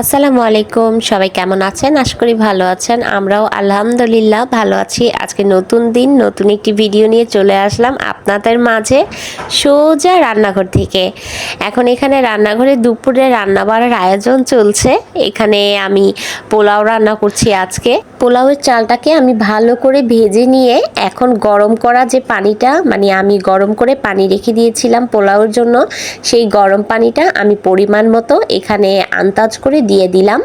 আসসালামু আলাইকুম, সবাই কেমন আছেন? আশা করি ভালো আছেন। আমরাও আলহামদুলিল্লাহ ভালো আছি। আজকে নতুন দিন, নতুন একটি ভিডিও নিয়ে চলে আসলাম আপনাদের মাঝে সোজা রান্নাঘর থেকে। এখন এখানে রান্নাঘরে দুপুরে রান্না বাড়ার আয়োজন চলছে। এখানে আমি পোলাও রান্না করছি আজকে। পোলাওয়ের চালটাকে আমি ভালো করে ভেজে নিয়ে এখন গরম করা যে পানিটা মানে আমি গরম করে পানি রেখে দিয়েছিলাম পোলাওর জন্য, সেই গরম পানিটা আমি পরিমাণ মতো এখানে আন্দাজ করে দিয়ে দিলাম।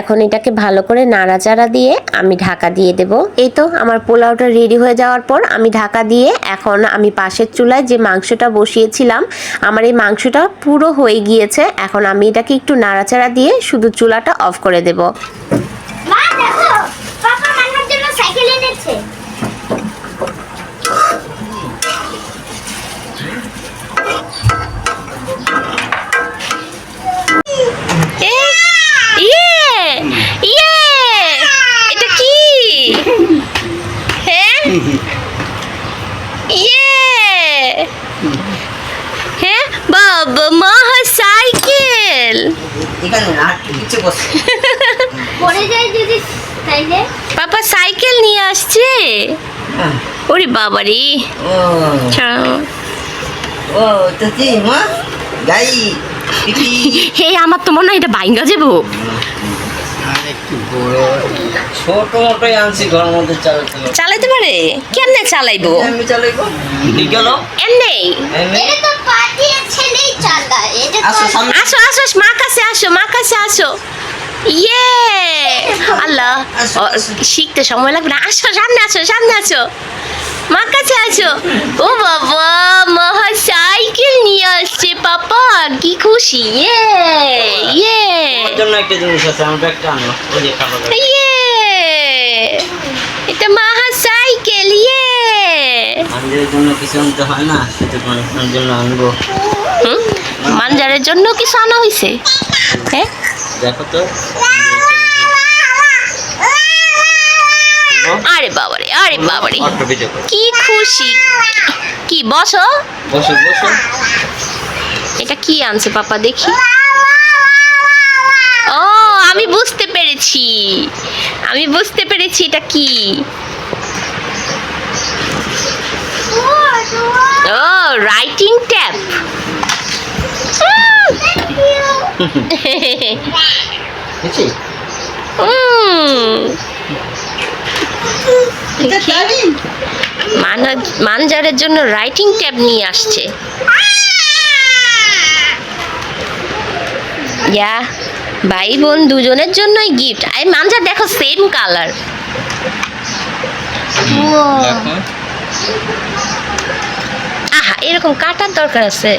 এখন এটাকে ভালো করে নাড়াচাড়া দিয়ে আমি ঢাকা দিয়ে দেব। এই তো আমার পোলাওটা রেডি হয়ে যাওয়ার পর আমি ঢাকা দিয়ে এখন আমি পাশের চুলায় যে মাংসটা বসিয়েছিলাম, আমার এই মাংসটা পুরো হয়ে গিয়েছে। এখন আমি এটাকে একটু নাড়াচাড়া দিয়ে শুধু চুলাটা অফ করে দেব মা দেখো পাপা মান্নার জন্য সাইকেল এনেছে ইয়ে ইয়ে এটা কি হ্যাঁ ইয়ে হ্যাঁ বাবা মা সাইকেল। পাপা সাইকেল নিয়ে আসছে? ওরে বাবা রে ও মা? হে আমার তো মনে হয় এটা বাইঙ্গা যাব। ছোট মোটোই আনছি ঘর মধ্যে চালাতে হবে। চালাইতে পারে? কেমনে চালাইবো? আমি চালাইবো? গেল এমনি? এটা তো পা ছেলেই চালায় এটা আসো আসো আসো মা কাছে আসো মা কাছে আসো। ইয়ে আল্লাহ। শিখতে সময় লাগবে না। আসো সামনে আসো সামনে আসো। মা কাছে আসো। ও বাবা মহা সাইকেল নিয়ে আসছে পাপা কি খুশি। ইয়ে ইয়ে জন্য একটা জিনিস আছে আমার ব্যাগটা আনো। ওই যে ইয়ে এটা মাহা সাইকেল ইয়ে আমাদের জন্য কিছু আনতে হয় না সেটা জন্য আনব। হুম? মানজারের জন্য কিছু আনা হয়েছে হ্যাঁ? দেখো তো। আরে বাবারে আরে বাবারে। কি খুশি। কি বসো। বসো বসো। এটা কি আনছে পাপা দেখি। ও আমি বুঝতে পেরেছি। আমি বুঝতে পেরেছি এটা কি। ও রাইটিং ট্যাপ বুঝছি মানজারের জন্য রাইটিং ট্যাব নিয়ে আসছে ইয়া ভাই বোন দুজনের জন্যই গিফট আই মানজার দেখো। সেম কালার আহা এরকম কাটার দরকার আছে।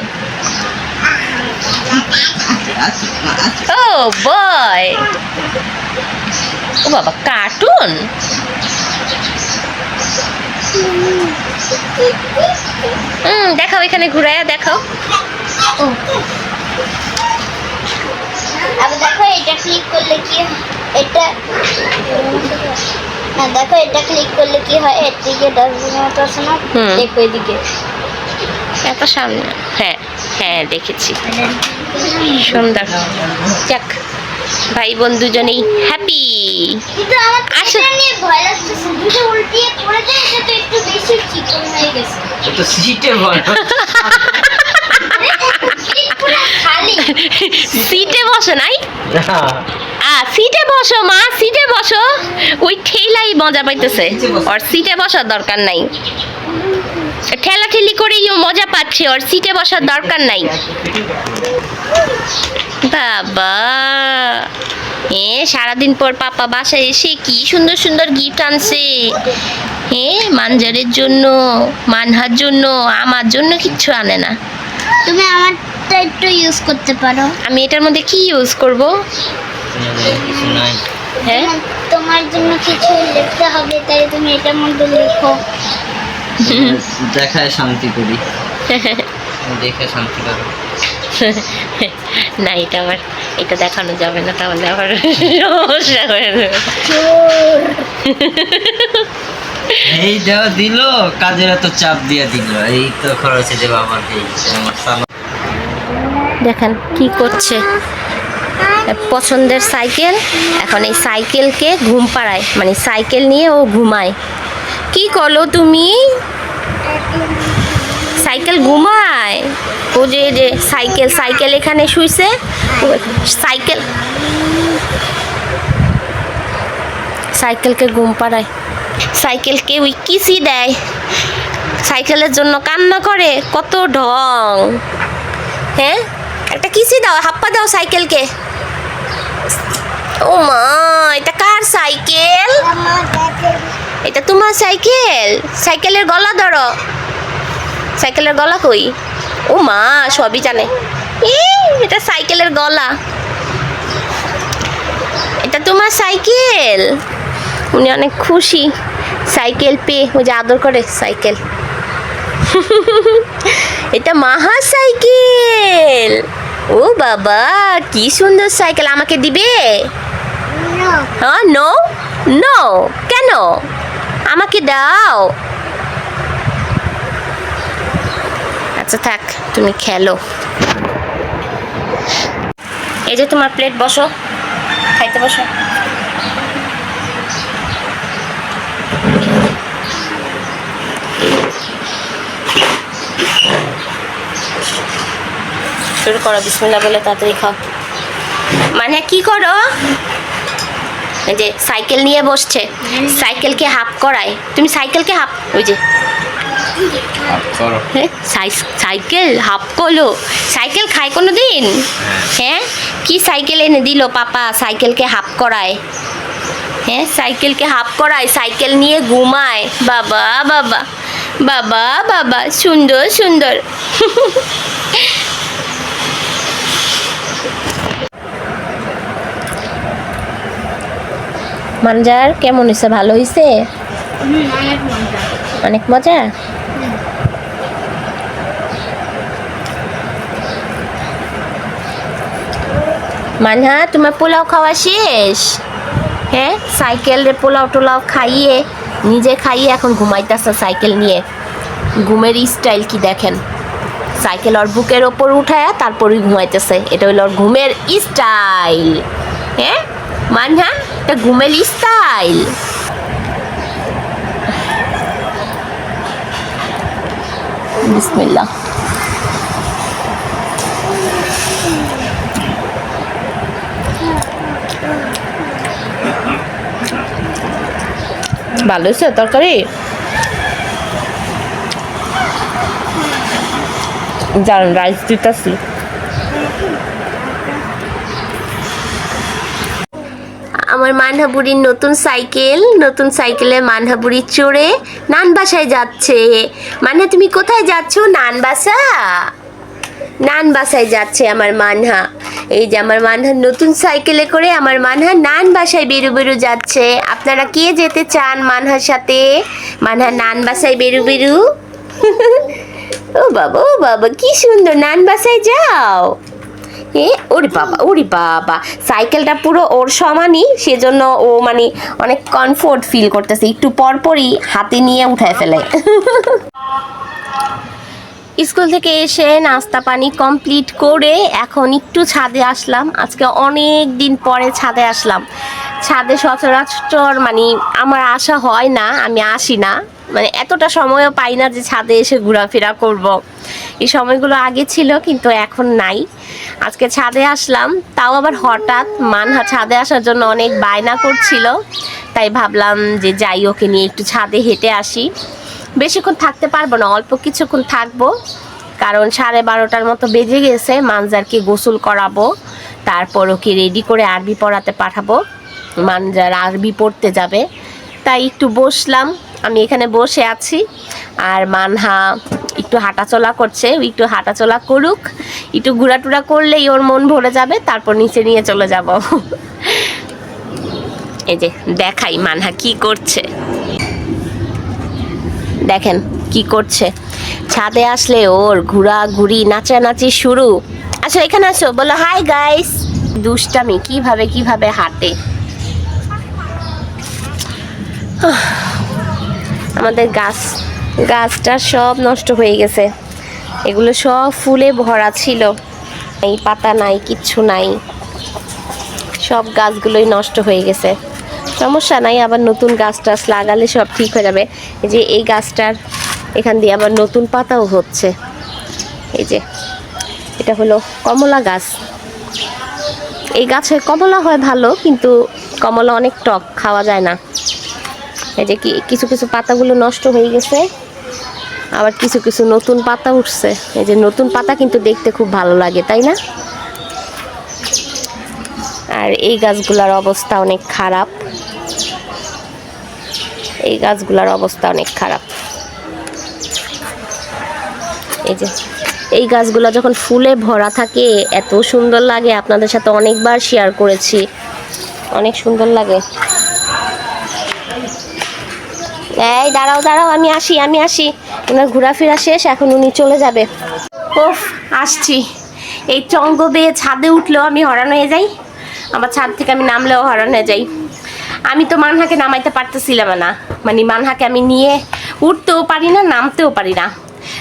ও বয় ও বাবা কার্টুন হুম দেখাও এখানে ঘুরাইয়া দেখাও। আবার দেখো এটা ক্লিক করলে কি এটা না দেখো এটা ক্লিক করলে কি হয়? এর দিকে ডাস্টবিনের মতো আছে না। দেখো এদিকে। এত সামনে। হ্যাঁ হ্যাঁ দেখেছি। সুন্দর। যাক ভাই বোন দুজনেই হ্যাপি হয়ে সিটে বল সিট পুরো খালি। সিটে বসো নাই? আ সিটে বসো মা সিটে বসো। ওই ঠেলাই মজা পাইতেছে। ওর সিটে বসার দরকার নাই। ঠেলা করেই ও মজা পাচ্ছে ওর সিটে বসার দরকার নাই। বাবা এ সারাদিন পর পাপা বাসায় এসে কি সুন্দর সুন্দর গিফট আনছে। হ্যাঁ মানজারের জন্য মানহার জন্য আমার জন্য কিচ্ছু আনে না। তুমি আমারটা একটু ইউজ করতে পারো। আমি এটার মধ্যে কি ইউজ করব? হ্যাঁ? তোমার জন্য কিছু লিখতে হবে তাই তুমি এটার মধ্যে লেখো। দেখায় শান্তি করি। দেখে শান্তি করো না এটা আবার এটা দেখানো যাবে না তাহলে আবার সমস্যা হয়ে যাবে। এই দেওয়া দিল কাজের এত চাপ দিয়ে দিল। এই তো খরচে দেবো আমাকে আমার দেখেন কি করছে। পছন্দের সাইকেল এখন এই সাইকেলকে ঘুম পাড়ায় মানে সাইকেল নিয়ে ও ঘুমায়। কি করল তুমি? সাইকেল ঘুমায়? ও যে যে সাইকেল সাইকেল এখানে শুইছে। সাইকেল সাইকেলকে ঘুম পাড়ায়। সাইকেলকে ওই কিসি দেয়? সাইকেলের জন্য কান্না করে, কত ঢং। হ্যাঁ? একটা কিসি দাও, হাপ্পা দাও সাইকেলকে। ও মা এটা কার সাইকেল আমার দাদের এটা তোমার সাইকেল। সাইকেলের গলা ধরো। সাইকেলের গলা কই? ও মা সবই জানে। এটা সাইকেলের গলা। এটা তোমার সাইকেল। উনি অনেক খুশি। সাইকেল পেয়ে ওই যে আদর করে সাইকেল। এটা মাহা সাইকেল। ও বাবা কি সুন্দর সাইকেল। আমাকে দিবে? হ্যাঁ নো নো কেন? আমাকে দাও। আচ্ছা থাক, তুমি খেলো। এই যে তোমার প্লেট বসো। খাইতে বসো। শুরু করো বিসমিল্লা বলে তাড়াতাড়ি খাও। মানে কি করো? যে সাইকেল নিয়ে বসছে। সাইকেলকে হাফ করায়। তুমি সাইকেলকে হাফ ওই যে। হ্যাঁ, সাই- সাইকেল হাফ করল। সাইকেল খায় কোনো দিন হ্যাঁ? কি সাইকেল এনে দিল পাপা? সাইকেলকে হাফ করায়। হ্যাঁ? সাইকেলকে হাফ করায়। সাইকেল নিয়ে ঘুমায়। বাবা বাবা। বাবা বাবা। সুন্দর সুন্দর। মানজার কেমন হয়েছে ভালো হয়েছে অনেক মজা? মানহা, তোমার পোলাও খাওয়া শেষ? হ্যাঁ? সাইকেলে পোলাও টোলাও খাইয়ে, নিজে খাইয়ে এখন ঘুমাইতেছে সাইকেল নিয়ে। ঘুমের স্টাইল কি দেখেন? সাইকেল ওর বুকের ওপর উঠায় তারপরই ঘুমাইতেছে। এটা হলো ওর ঘুমের স্টাইল হ্যাঁ? মানহা এটা ঘুমের স্টাইল বিসমিল্লাহ। ভালো হয়েছে তরকারি? জান রাইস দিতেছি। আমার মানহাবুড়ির নতুন সাইকেল, নতুন সাইকেলে মানহাবুড়ি চড়ে নান বাসায় যাচ্ছে। মানে তুমি কোথায় যাচ্ছ? নান বাসা নান বাসায় যাচ্ছে আমার মানহা। এই যে আমার মানহা নতুন সাইকেলে করে আমার মানহা নান বাসায় বেরু বেরু যাচ্ছে। আপনারা কে যেতে চান মানহার সাথে? মানহা নান বাসায় বেরু বেরু। ও বাবা ও বাবা, কি সুন্দর নান বাসায় যাও। এ ওরে বাবা ওরে বাবা। সাইকেলটা পুরো ওর সমানই, সেজন্য ও মানে অনেক কমফোর্ট ফিল করতেছে। একটু পরপরই হাতে নিয়ে উঠায় ফেলে। স্কুল থেকে এসে নাস্তা পানি কমপ্লিট করে এখন একটু ছাদে আসলাম। আজকে অনেক দিন পরে ছাদে আসলাম। ছাদে সচরাচর মানে আমার আসা হয় না, আমি আসি না। মানে এতটা সময়ও পাই না যে ছাদে এসে ঘোরাফেরা করব। এই সময়গুলো আগে ছিল কিন্তু এখন নাই। আজকে ছাদে আসলাম, তাও আবার হঠাৎ মানহা ছাদে আসার জন্য অনেক বায়না করছিল। তাই ভাবলাম যে যাই, ওকে নিয়ে একটু ছাদে হেঁটে আসি। বেশিক্ষণ থাকতে পারব না, অল্প কিছুক্ষণ থাকব। কারণ সাড়ে বারোটার মতো বেজে গেছে, মানজারকে গোসল করাবো। তারপর ওকে রেডি করে আরবি পড়াতে পাঠাবো। মানজার আরবি পড়তে যাবে। তাই একটু বসলাম আমি এখানে বসে আছি। আর মানহা একটু হাঁটাচলা করছে একটু হাঁটাচলা করুক। একটু ঘোরাটুরা করলেই ওর মন ভরে যাবে, তারপর নিচে নিয়ে চলে যাব। এই যে, দেখাই মানহা কি করছে। দেখেন কি করছে। ছাদে আসলে ওর ঘোরাঘুরি, নাচানাচি শুরু। আসো, এখানে আসো, বলো হাই গাইস দুষ্টামি, কীভাবে কীভাবে হাঁটে? আমাদের গাছ, গাছটা সব নষ্ট হয়ে গেছে। এগুলো সব ফুলে ভরা ছিল। এই পাতা নাই, কিচ্ছু নাই। সব গাছগুলোই নষ্ট হয়ে গেছে। সমস্যা নাই, আবার নতুন গাছ টাছ লাগালে সব ঠিক হয়ে যাবে। এই যে এই গাছটার এখান দিয়ে আবার নতুন পাতাও হচ্ছে। এই যে, এটা হলো কমলা গাছ। এই গাছে কমলা হয় ভালো, কিন্তু কমলা অনেক টক, খাওয়া যায় না। এই যে কিছু কিছু পাতাগুলো নষ্ট হয়ে গেছে। আবার কিছু কিছু নতুন পাতা উঠছে। এই যে নতুন পাতা কিন্তু দেখতে খুব ভালো লাগে, তাই না? আর এই গাছগুলোর অবস্থা অনেক খারাপ। এই গাছগুলোর অবস্থা অনেক খারাপ। এই যে, এই গাছগুলো যখন ফুলে ভরা থাকে, এত সুন্দর লাগে। আপনাদের সাথে অনেকবার শেয়ার করেছি। অনেক সুন্দর লাগে। এই, দাঁড়াও দাঁড়াও, আমি আসি আমি আসি। ওনার ঘোরাফেরা শেষ, এখন উনি চলে যাবে। ওফ, আসছি। এই চঙ্গ বেয়ে ছাদে উঠলেও আমি হরান হয়ে যাই। আমার ছাদ থেকে আমি নামলেও হরান হয়ে যাই। আমি তো মানহাকে নামাইতে পারতেছিলাম না। মানে মানহাকে আমি নিয়ে উঠতেও পারি না, নামতেও পারি না।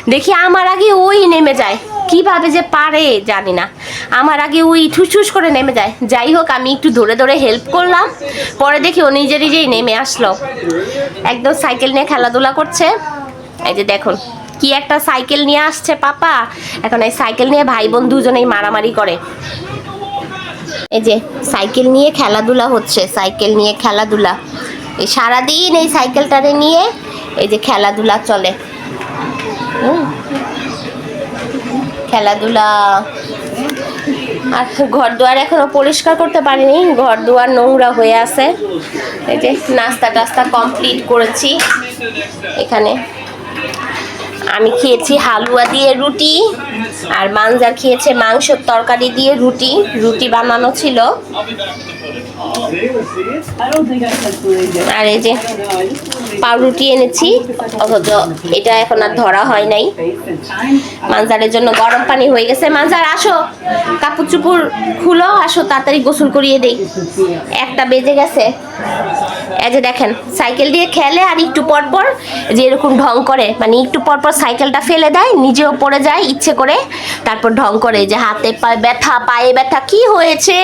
দেখি আমার আগে ওই নেমে যায়। কীভাবে যে পারে জানি না। আমার আগে ওই ঠুস করে নেমে যায়। যাই হোক, আমি একটু ধরে ধরে হেল্প করলাম। পরে দেখি ও নিজে নিজেই নেমে আসলো। একদম সাইকেল নিয়ে খেলাধুলা করছে। এই যে দেখুন, কি একটা সাইকেল নিয়ে আসছে পাপা। এখন এই সাইকেল নিয়ে ভাই বোন দুজনেই মারামারি করে। এই যে সাইকেল নিয়ে খেলাধুলা হচ্ছে সাইকেল নিয়ে খেলাধুলা। এই সারাদিন এই সাইকেলটারে নিয়ে এই যে খেলাধুলা চলে। খেলাধুলা আর ঘর দুয়ার এখনও পরিষ্কার করতে পারিনি। ঘর দুয়ার নোংরা হয়ে আছে। এই যে নাস্তা টাস্তা কমপ্লিট করেছি। এখানে আমি খেয়েছি হালুয়া দিয়ে রুটি আর মাঞ্জার খেয়েছে মাংসর তরকারি দিয়ে রুটি। রুটি বানানো ছিল। আর এই যে পাউরুটি এনেছি, অথচ এটা এখন আর ধরা হয় নাই। মানজারের জন্য গরম পানি হয়ে গেছে। মানজার, আসো, কাপড় চুপুর খুলো, আসো, তাড়াতাড়ি গোসল করিয়ে দেই। একটা বেজে গেছে। এই যে দেখেন, সাইকেল দিয়ে খেলে আর একটু পর পর যে এরকম ঢং করে মানে একটু পর পর সাইকেলটা ফেলে দেয়, নিজেও পড়ে যায় ইচ্ছে করে, তারপর ঢং করে। যে হাতে পায়ে ব্যথা পায়ে ব্যথা, কি হয়েছে?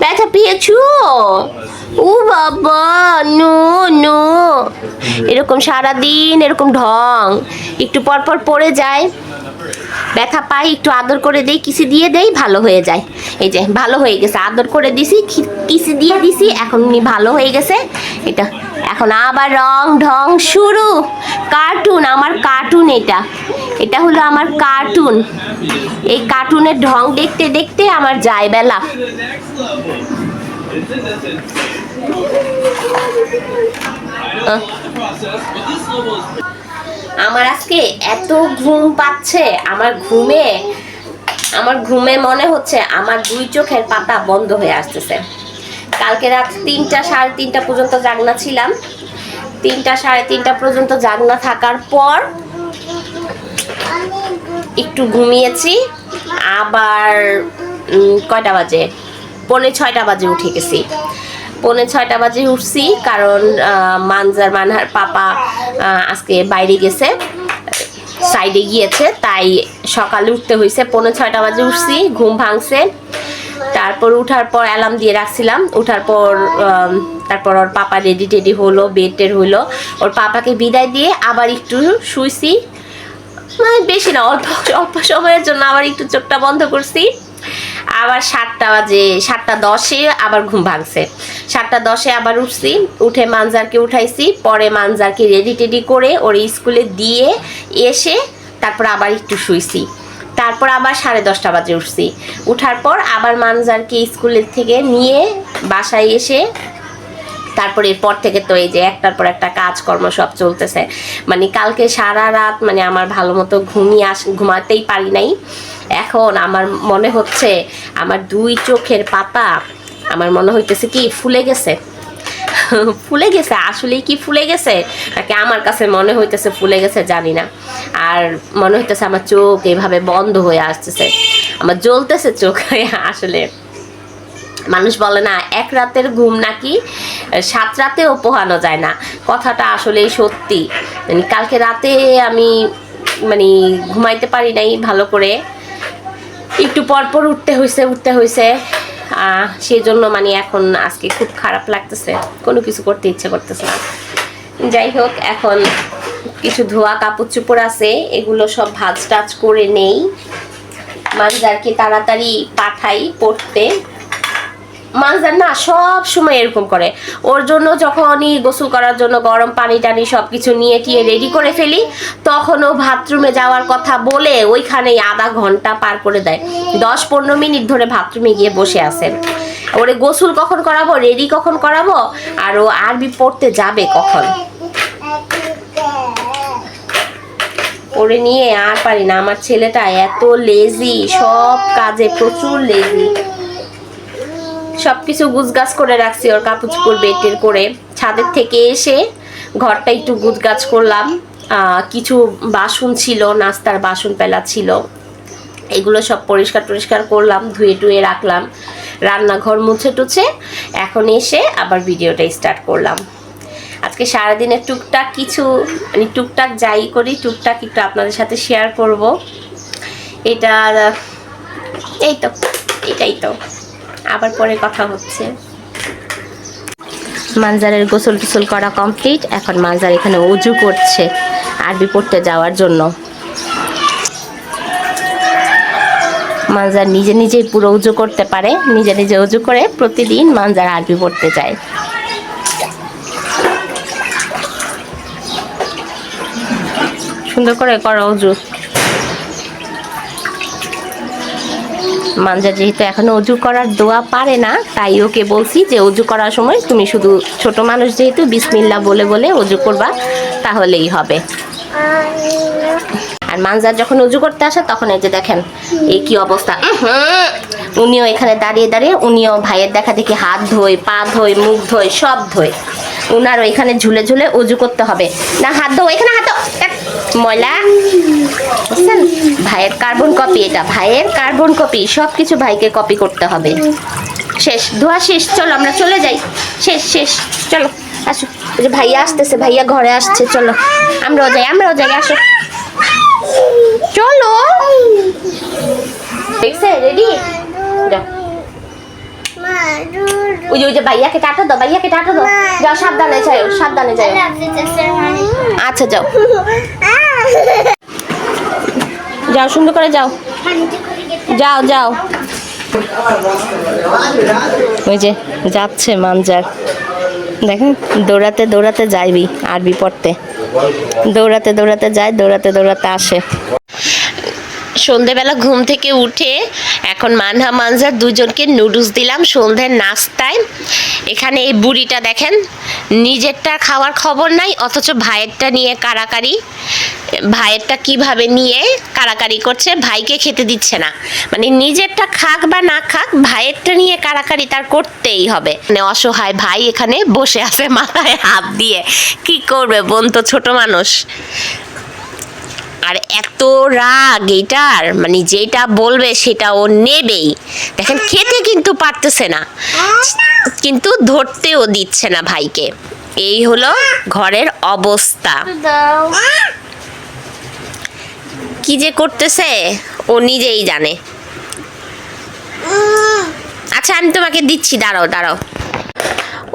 ব্যথা পেয়েছ ও বাবা নো নো এরকম সারাদিন এরকম ঢং। একটু পর পর পড়ে যায়। ব্যথা পাই, একটু আদর করে দেই, কিসি দিয়ে দেই, ভালো হয়ে যায়। এই যে, ভালো হয়ে গেছে। আদর করে দিছি কিসি দিয়ে দিছি, এখন উনি ভালো হয়ে গেছে। এটা, এখন আবার রং ঢং শুরু। কার্টুন আমার কার্টুন এটা। এটা হলো আমার কার্টুন এই কার্টুনের ঢং দেখতে দেখতে আমার যায় বেলা। আমার আজকে এত ঘুম পাচ্ছে, আমার ঘুমে আমার ঘুমে মনে হচ্ছে আমার দুই চোখের পাতা বন্ধ হয়ে আসতেছে। কালকে রাত তিনটা সাড়ে তিনটা পর্যন্ত জাগনা ছিলাম। তিনটা সাড়ে তিনটা পর্যন্ত জাগনা থাকার পর একটু ঘুমিয়েছি। আবার কয়টা বাজে? পৌনে ছয়টা বাজে উঠে গেছি। পৌনে ছয়টা বাজে উঠছি কারণ মানজার মানহার পাপা আজকে বাইরে গেছে, সাইডে গিয়েছে, তাই সকালে উঠতে হয়েছে পৌনে ছয়টা বাজে উঠছি, ঘুম ভাঙছে। তারপর উঠার পর অ্যালার্ম দিয়ে রাখছিলাম। উঠার পর তারপর ওর পাপা রেডি টেডি হলো বেড টেড হলো ওর পাপাকে বিদায় দিয়ে আবার একটু শুইছি। মানে বেশি না, অল্প অল্প সময়ের জন্য আবার একটু চোখটা বন্ধ করছি। আবার সাতটা বাজে, সাতটা দশে আবার ঘুম ভাঙছে। সাতটা দশে আবার উঠছি, উঠে মানজারকে উঠাইছি, পরে মানজারকে রেডি টেডি করে ওর স্কুলে দিয়ে এসে তারপর আবার একটু শুইছি। তারপর আবার সাড়ে দশটা বাজে উঠছি। উঠার পর আবার মানজারকে স্কুলের থেকে নিয়ে বাসায় এসে তারপর এরপর থেকে তো এই যে একটার পর একটা কাজকর্ম সব চলতেছে। মানে কালকে সারা রাত মানে আমার ভালো মতো ঘুমিয়ে আস, ঘুমাতেই পারি নাই। এখন আমার মনে হচ্ছে আমার দুই চোখের পাতা আমার মনে হইতেছে কি ফুলে গেছে। ফুলে গেছে, আসলেই কি ফুলে গেছে? নাকি আমার কাছে মনে হইতেছে ফুলে গেছে জানি না। আর মনে হইতেছে আমার চোখ এইভাবে বন্ধ হয়ে আসতেছে। আমার জ্বলতেছে চোখ, আসলে। মানুষ বলে না এক রাতের ঘুম নাকি সাত রাতেও পোহানো যায় না। কথাটা আসলেই সত্যি। মানে কালকে রাতে আমি মানে ঘুমাইতে পারি নাই ভালো করে। একটু পর পর উঠতে হয়েছে উঠতে হয়েছে আহ, সেজন্য মানে এখন আজকে খুব খারাপ লাগতেছে। কোনো কিছু করতে ইচ্ছে করতেছে না। যাই হোক এখন কিছু ধোয়া কাপড় চোপড় আছে। এগুলো সব ভাজ টাজ করে নেই। মানুষ আর কি তাড়াতাড়ি পাঠাই পড়তে। মানজার না সব সময় এরকম করে। ওর জন্য যখনই গোসল করার জন্য গরম পানি টানি সব কিছু নিয়ে টিয়ে রেডি করে ফেলি, তখন ও বাথরুমে যাওয়ার কথা বলে ওইখানেই আধা ঘণ্টা পার করে দেয়। দশ পনেরো মিনিট ধরে বাথরুমে গিয়ে বসে আছেন ওরে গোসল কখন করাবো? রেডি কখন করাবো? আর ও আরবি পড়তে যাবে কখন? ওরে নিয়ে আর পারি না, আমার ছেলেটা এত লেজি সব কাজে প্রচুর লেজি সবকিছু গুছগাছ করে রাখছি, ওর কাপড় চোপড় বেটের করে। ছাদের থেকে এসে ঘরটা একটু গুছগাছ করলাম। কিছু বাসন ছিল, নাস্তার বাসন পেলা ছিল। এগুলো সব পরিষ্কার টরিষ্কার করলাম, ধুয়ে টুয়ে রাখলাম। রান্নাঘর মুছে টুছে এখন এসে আবার ভিডিওটা স্টার্ট করলাম। আজকে সারাদিনের টুকটাক কিছু মানে টুকটাক যাই করি, টুকটাক একটু আপনাদের সাথে শেয়ার করব। এটা, এই তো, এটাই তো। আবার পরে কথা হচ্ছে। মানজারের গোসল টোসল করা কমপ্লিট। এখন মানজার এখানে উজু করছে আরবি পড়তে যাওয়ার জন্য। মানজার নিজে নিজেই পুরো উজু করতে পারে, নিজে নিজে উজু করে প্রতিদিন মানজার আরবি পড়তে যায়। সুন্দর করে করো উজু। মানজা যেহেতু এখনও অজু করার দোয়া পারে না, তাই ওকে বলছি যে অজু করার সময় তুমি শুধু ছোট মানুষ যেহেতু বিসমিল্লা বলে বলে অজু করবা, তাহলেই হবে আর মানজার যখন উজু করতে আসে, তখন এই যে দেখেন, এই কি অবস্থা। উনিও এখানে দাঁড়িয়ে দাঁড়িয়ে, উনিও ভাইয়ের দেখা দেখি হাত ধোয়, পা ধোয়, মুখ ধোয়, সব ধোয় উনারও এখানে ঝুলে ঝুলে উজু করতে হবে। না, হাত ধো এখানে হাত ময়লা। বুঝছেন? ভাইয়ের কার্বন কপি এটা। ভাইয়ের কার্বন কপি সব কিছু ভাইকে কপি করতে হবে। শেষ, ধোয়া শেষ। চলো, আমরা চলে যাই। শেষ শেষ। চলো, আসো। যে ভাইয়া আসতেছে, ভাইয়া ঘরে আসছে। চলো, আমরাও যাই আমরাও যাই, আসো। চলো। দেখছে? রেডি যাও। ওই যে ওই যে ভাইয়াকে টাটা দাও ভাইয়াকে টাটা দাও। যাও সাবধানে যাও সাবধানে যাও। আচ্ছা যাও। যাও সুন্দর করে যাও। যাও যাও। ওই যে যাচ্ছে মানজার। দেখেন দৌড়াতে দৌড়াতে যাইবি আরবি পড়তে। দৌড়াতে দৌড়াতে যায় দৌড়াতে দৌড়াতে আসে। সন্ধেবেলা ঘুম থেকে উঠে এখন মানহা মানজার দুজনকে নুডলস দিলাম, সন্ধ্যের নাস্তায়। এখানে এই বুড়িটা দেখেন, নিজেরটা খাওয়ার খবর নাই, অথচ ভাইয়েরটা নিয়ে কারাকারি। ভাইয়েরটা কীভাবে নিয়ে কারাকারি করছে, ভাইকে খেতে দিচ্ছে না। মানে নিজেরটা খাক বা না খাক, ভাইয়েরটা নিয়ে কারাকারি তার করতেই হবে। মানে অসহায় ভাই এখানে বসে আছে মাথায় হাত দিয়ে। কি করবে বোন তো ছোট মানুষ। আর এত রাগ এটার মানে যেটা বলবে সেটা ও নেবেই। দেখেন, খেতে কিন্তু পারতেছে না। কিন্তু ধরতেও দিচ্ছে না ভাইকে। এই হলো ঘরের অবস্থা। কি যে করতেছে, ও নিজেই জানে। আচ্ছা আমি তোমাকে দিচ্ছি, দাঁড়াও দাঁড়াও।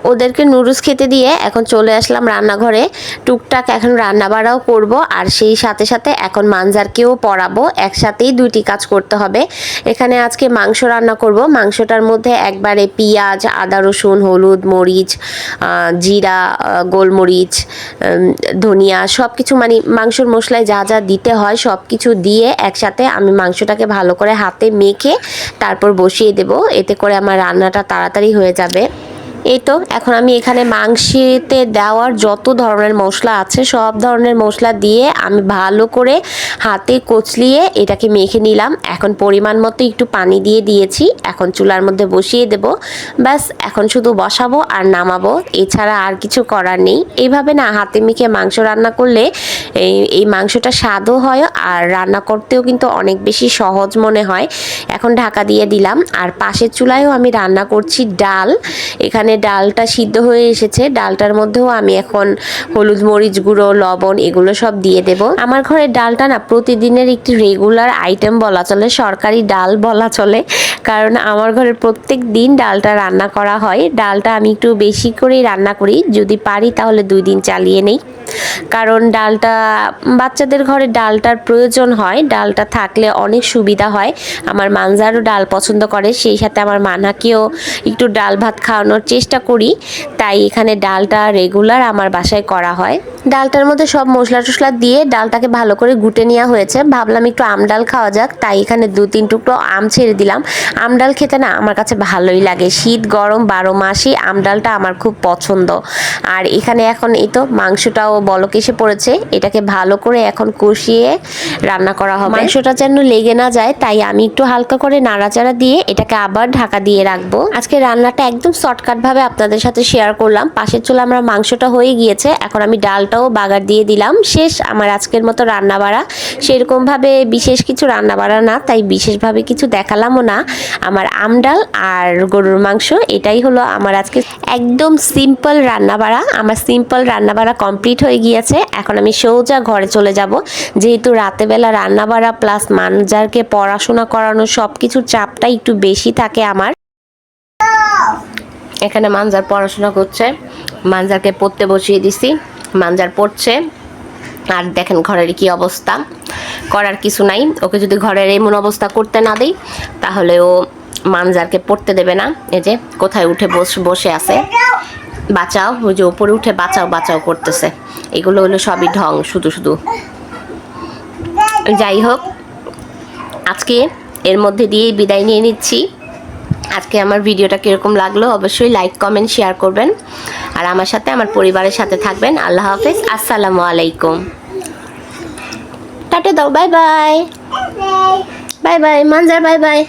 ওদেরকে নুডলস খেতে দিয়ে এখন চলে আসলাম রান্নাঘরে। টুকটাক এখন রান্না বাড়াও করব আর সেই সাথে সাথে এখন মাঞ্জারকেও পড়াবো। একসাথেই দুইটি কাজ করতে হবে। এখানে আজকে মাংস রান্না করব। মাংসটার মধ্যে একবারে পেঁয়াজ, আদা, রসুন, হলুদ, মরিচ জিরা গোলমরিচ ধনিয়া সব কিছু মানে মাংসর মশলায় যা যা দিতে হয় সব কিছু দিয়ে একসাথে আমি মাংসটাকে ভালো করে হাতে মেখে তারপর বসিয়ে দেব। এতে করে আমার রান্নাটা তাড়াতাড়ি হয়ে যাবে। এই তো, এখন আমি এখানে মাংসেতে দেওয়ার যত ধরনের মশলা আছে, সব ধরনের মশলা দিয়ে আমি ভালো করে হাতে কচলিয়ে এটাকে মেখে নিলাম। এখন পরিমাণ মতো একটু পানি দিয়ে দিয়েছি, এখন চুলার মধ্যে বসিয়ে দেব। ব্যাস, এখন শুধু বসাবো আর নামাবো, এছাড়া আর কিছু করার নেই। এইভাবে না, হাতে মেখে মাংস রান্না করলে এই এই মাংসটা স্বাদও হয় আর রান্না করতেও কিন্তু অনেক বেশি সহজ মনে হয়। এখন ঢাকা দিয়ে দিলাম, আর পাশের চুলায়ও আমি রান্না করছি ডাল। এখানে এখানে ডালটা সিদ্ধ হয়ে এসেছে। ডালটার মধ্যেও আমি এখন হলুদ, মরিচ গুঁড়ো, লবণ এগুলো সব দিয়ে দেব। আমার ঘরের ডালটা না প্রতিদিনের একটি রেগুলার আইটেম বলা চলে, সরকারি ডাল বলা চলে। কারণ আমার ঘরে প্রত্যেক দিন ডালটা রান্না করা হয়। ডালটা আমি একটু বেশি করেই রান্না করি। যদি পারি তাহলে দুই দিন চালিয়ে নেই। কারণ ডালটা, বাচ্চাদের ঘরে ডালটার প্রয়োজন হয়। ডালটা থাকলে অনেক সুবিধা হয়। আমার মানজারও ডাল পছন্দ করে। সেই সাথে আমার মানাকেও একটু ডাল ভাত খাওয়ানোর চেষ্টা করি, তাই এখানে ডালটা রেগুলার আমার বাসায় করা হয়। ডালটার মধ্যে সব মশলা টশলা দিয়ে ডালটাকে ভালো করে গুটে নেওয়া হয়েছে। ভাবলাম একটু আম ডাল খাওয়া যাক, তাই এখানে দু তিন টুকরো আম ছেড়ে দিলাম। আম ডাল খেতে না আমার কাছে ভালোই লাগে। শীত, গরম, বারো মাসই আম ডালটা আমার খুব পছন্দ। আর এখানে এখন এই তো মাংসটাও বলক এসে পড়েছে, এটাকে ভালো করে এখন কষিয়ে রান্না করা হবে। মাংসটা যেন লেগে না যায়, তাই আমি একটু হালকা করে নাড়াচাড়া দিয়ে এটাকে আবার ঢাকা দিয়ে রাখব। আজকে রান্নাটা একদম শর্টকাট ভাবে আপনাদের সাথে শেয়ার করলাম। পাশের চুলা আমার মাংসটা হয়ে গিয়েছে। এখন আমি ডালটাও বাগার দিয়ে দিলাম। শেষ আমার আজকের মতো রান্না বাড়া সেরকম ভাবে বিশেষ কিছু রান্না বাড়া না, তাই বিশেষভাবে কিছু দেখালামও না। আমার আম ডাল আর গরুর মাংস, এটাই হলো আমার আজকে একদম সিম্পল রান্না বাড়া আমার সিম্পল রান্না বাড়া কমপ্লিট হয়ে গিয়েছে। এখন আমি সোজা ঘরে চলে যাব। যেহেতু রাতেবেলা রান্না বাড়া প্লাস মানজারকে পড়াশোনা করানো সব কিছুর চাপটা একটু বেশি থাকে আমার। এখানে মানজার পড়াশোনা করছে। মানজারকে পড়তে বসিয়ে দিছি। মানজার পড়ছে। আর দেখেন ঘরের কি অবস্থা। করার কিছু নাই। ওকে যদি ঘরের এমন অবস্থা করতে না দিই, তাহলে ও মানজারকে পড়তে দেবে না। এই যে, কোথায় উঠে বসে বসে আছে? বাঁচাও, ওই যে উপরে উঠে বাঁচাও বাঁচাও করতেছে। এগুলো হলো সবই ঢং, শুধু শুধু। যাই হোক, আজকে এর মধ্যে দিয়েই বিদায় নিয়ে নিচ্ছি। আজকে আমার ভিডিওটা কীরকম লাগল অবশ্যই লাইক কমেন্ট শেয়ার করবেন। আর আমার সাথে আমার পরিবারের সাথে থাকবেন। আল্লাহ হাফেজ। আসসালামু আলাইকুম। টাটা দাও bye bye bye bye Manzar bye bye